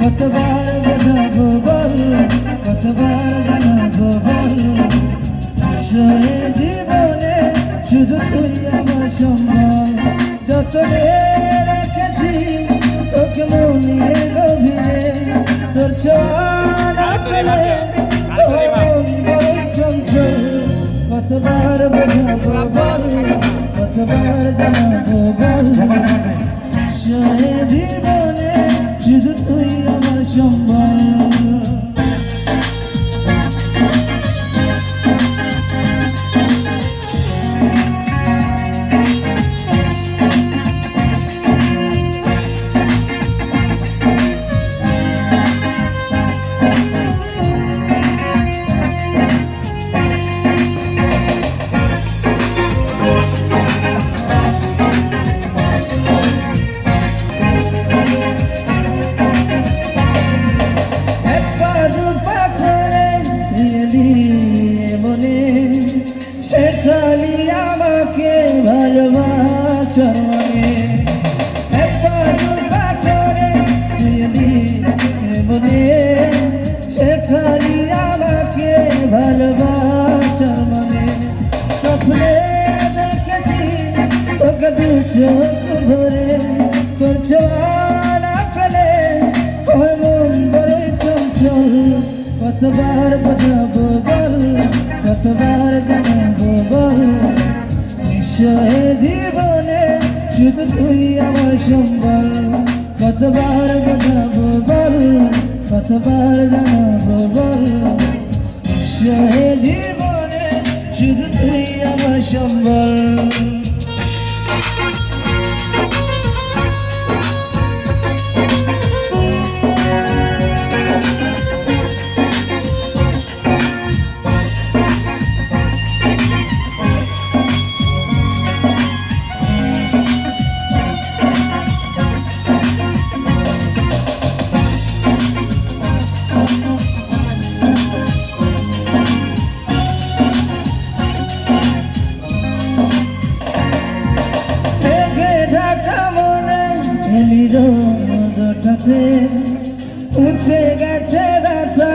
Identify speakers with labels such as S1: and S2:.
S1: কতবার বোঝাবো বল কতবার জানাব বল? সয়ে জীবনে শুধু তুই আমার সম্ভব যত রেখেছি তোকে মনিয়ে গভীরে। তোর চঞ্চল। কতবার বোঝাবো বল কতবার জানাব আমাকে ভালোবাসার মনে এক পা দু পা করে এলি সে খালি আমাকে ভালোবাসার মনে। স্বপ্নে দেখেছি তোকে দু চোখ ভরে। তোর বড়ই চঞ্চল। কতবার বোঝাবো কতবার শুধু তুই আমার সম্বল। কতবার বোঝাবো বল, কতবার জানাব বল। জীবনে শুধু তুই আমার সম্বল। ওঠাতে উঠে গেছে ব্যথা